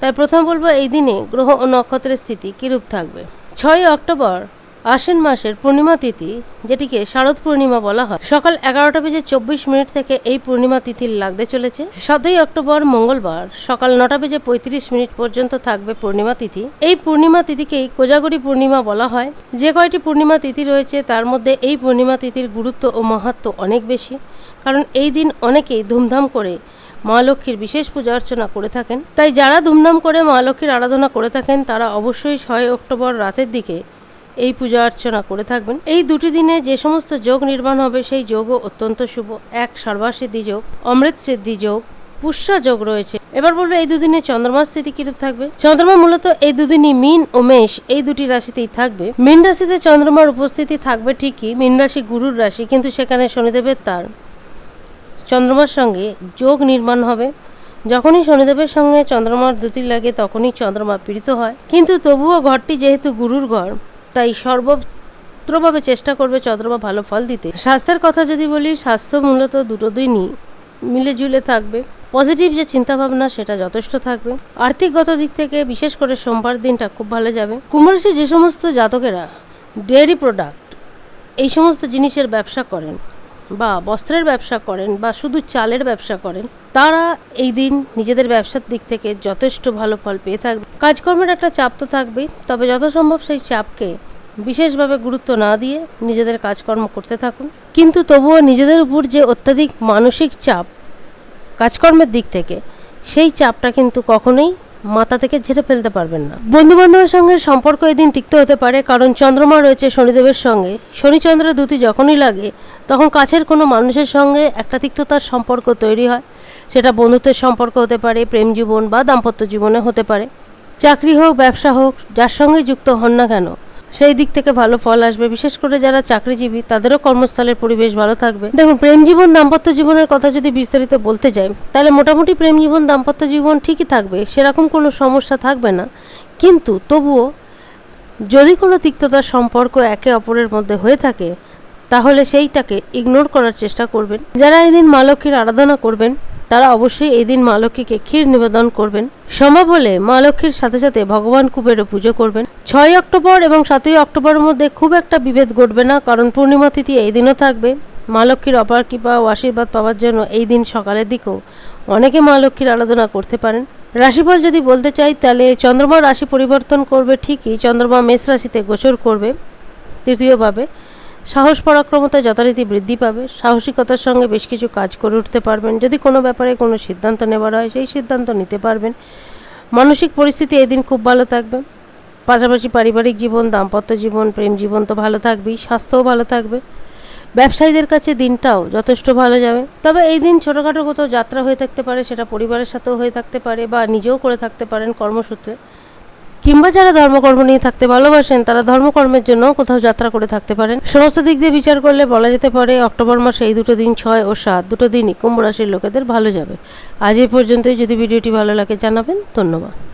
তাই প্রথম বলব, এই দিনে গ্রহ ও নক্ষত্রের স্থিতি কিরূপ থাকবে? ছয় অক্টোবর আশ্বিন মাসের পূর্ণিমা তিথি, যেটিকে শারদ পূর্ণিমা বলা হয়। সকাল এগারোটা বেজে চব্বিশ মিনিট থেকে এই পূর্ণিমা তিথি লাগতে চলেছে। সাতই অক্টোবর মঙ্গলবার সকাল নটা বেজে পঁয়ত্রিশ মিনিট পর্যন্ত থাকবে পূর্ণিমা তিথি। এই পূর্ণিমা তিথিকেই কোজাগরি পূর্ণিমা বলা হয়। যে কয়টি পূর্ণিমা তিথি রয়েছে, তার মধ্যে এই পূর্ণিমা তিথির গুরুত্ব ও মাহাত্ম অনেক বেশি। কারণ এই দিন অনেকেই ধুমধাম করে মা লক্ষ্মীর বিশেষ পূজা অর্চনা করে থাকেন। তাই যারা ধুমধাম করে মা লক্ষ্মীর আরাধনা করে থাকেন, তারা অবশ্যই ছয় অক্টোবর রাতের দিকে এই পূজা অর্চনা করে থাকবেন। এই দুটি দিনে যে সমস্ত যোগ নির্মাণ হবে, সেই যোগও অত্যন্ত শুভ। এক সর্বাসিদ্ধি যোগ, অমৃত সিদ্ধি যোগ, পুষ্যা যোগ রয়েছে। এবার বলব এই দুদিনে চন্দ্রমা স্থিতি কিরূপ থাকবে? চন্দ্রমা মূলত এই দুদিনই মিন ও মেষ এই দুটি রাশিতেই থাকবে। মিন রাশিতে চন্দ্রমার উপস্থিতি থাকবে ঠিকই, মিন রাশি গুরুর রাশি, কিন্তু সেখানে শনিদেবের তার। চন্দ্রমার সঙ্গে যোগ নির্মাণ হবে। যখনই শনিদেবের সঙ্গে চন্দ্রমার দুটি লাগে, তখনই চন্দ্রমা পীড়িত হয়। কিন্তু তবুও ঘরটি যেহেতু গুরুর ঘর, তাই সর্বত্রভাবে চেষ্টা করবে চন্দ্রমা ভালো ফল দিতে। স্বাস্থ্যের কথা যদি বলি, স্বাস্থ্য মূলত দুটো দিনই মিলে ঝুলে থাকবে। পজিটিভ যে চিন্তাভাবনা, সেটা যথেষ্ট থাকবে। আর্থিকগত দিক থেকে, বিশেষ করে সোমবার দিনটা খুব ভালো যাবে। কুম্ভরাশি যে সমস্ত জাতকেরা ডেয়ারি প্রোডাক্ট এই সমস্ত জিনিসের ব্যবসা করেন। বা বস্ত্রের ব্যবসা করেন বা শুধু চালের ব্যবসা করেন, তারা এই দিন নিজেদের ব্যবসার দিক থেকে যথেষ্ট ভালো ফল পেয়ে থাকবে। কাজকর্মের একটা চাপ তো থাকবেই, তবে যত সম্ভব সেই চাপকে বিশেষভাবে গুরুত্ব না দিয়ে নিজেদের কাজকর্ম করতে থাকুন। কিন্তু তবুও নিজেদের উপর যে অত্যাধিক মানসিক চাপ কাজকর্মের দিক থেকে, সেই চাপটা কিন্তু কখনোই মাথা থেকে ঝেড়ে ফেলতে পারবেন না। বন্ধু বান্ধবের সঙ্গে সম্পর্ক এদিন তিক্ত হতে পারে, কারণ চন্দ্রমা রয়েছে শনিদেবের সঙ্গে। শনিচন্দ্র দুটি যখনই লাগে তখন কাছের কোনো মানুষের সঙ্গে একটা তিক্ততার সম্পর্ক তৈরি হয়। সেটা বন্ধুত্বের সম্পর্ক হতে পারে, প্রেম জীবন বা দাম্পত্য জীবনে হতে পারে। চাকরি হোক, ব্যবসা হোক, যার সঙ্গে যুক্ত হন না কেন, সেই দিক থেকে ভালো ফল আসবে। বিশেষ করে যারা চাকরিজীবী, তাদেরও কর্মস্থলের পরিবেশ ভালো থাকবে। দেখুন, প্রেম জীবন, দাম্পত্য জীবনের কথা যদি বিস্তারিত বলতে যাই, তাহলে মোটামুটি প্রেম জীবন, দাম্পত্য জীবন ঠিকই থাকবে, সেরকম কোনো সমস্যা থাকবে না। কিন্তু তবুও যদি কোনো তিক্ততার সম্পর্ক একে অপরের মধ্যে হয়ে থাকে তাহলে সেইটাকে ইগনোর করার চেষ্টা করবেন। যারা এদিন মা লক্ষ্মীর আরাধনা করবেন, তারা অবশ্যই এই দিন মা লক্ষ্মীকে ক্ষীর নিবেদন করবেন। সম্ভব হলে মা লক্ষ্মীর সাথে সাথে ভগবান কুবেরও পুজো করবেন। ছয় অক্টোবর এবং সাতই অক্টোবরের মধ্যে খুব একটা বিভেদ ঘটবে না, কারণ পূর্ণিমা তিথি এই দিনও থাকবে। মা লক্ষ্মীর অপার কৃপা ও আশীর্বাদ পাওয়ার জন্য এই দিন সকালের দিকেও অনেকে মা লক্ষ্মীর আরাধনা করতে পারেন। রাশিফল যদি বলতে চাই, তাহলে চন্দ্রমা রাশি পরিবর্তন করবে ঠিকই। চন্দ্রমা মেষ রাশিতে গোচর করবে তৃতীয়ভাবে। সাহস, পরাক্রমতা যথারীতি বৃদ্ধি পাবে। সাহসিকতার সঙ্গে বেশ কিছু কাজ করে উঠতে পারবেন। যদি কোনো ব্যাপারে কোনো সিদ্ধান্ত নেওয়ার হয়, সেই সিদ্ধান্ত নিতে পারবেন। মানসিক পরিস্থিতি এদিন খুব ভালো থাকবে। পাশাপাশি পারিবারিক জীবন, দাম্পত্য জীবন, প্রেম জীবন তো ভালো থাকবেই, স্বাস্থ্যও ভালো থাকবে। ব্যবসায়ীদের কাছে দিনটাও যথেষ্ট ভালো যাবে। তবে এই দিন ছোটোখাটো কোথাও যাত্রা হয়ে থাকতে পারে, সেটা পরিবারের সাথেও হয়ে থাকতে পারে বা নিজেও করে থাকতে পারেন কর্মসূত্রে। কিংবা যারা ধর্মকর্ম নিয়ে থাকতে ভালোবাসেন, তারা ধর্মকর্মের জন্য কোথাও যাত্রা করে থাকতে পারেন। সমস্ত দিক দিয়ে বিচার করলে বলা যেতে পারে, অক্টোবর মাসে এই দুটো দিন ছয় ও সাত, দুটো দিনই কুম্ভ রাশির লোকেদের ভালো যাবে। আজ এই পর্যন্তই। যদি ভিডিওটি ভালো লাগে জানাবেন, ধন্যবাদ।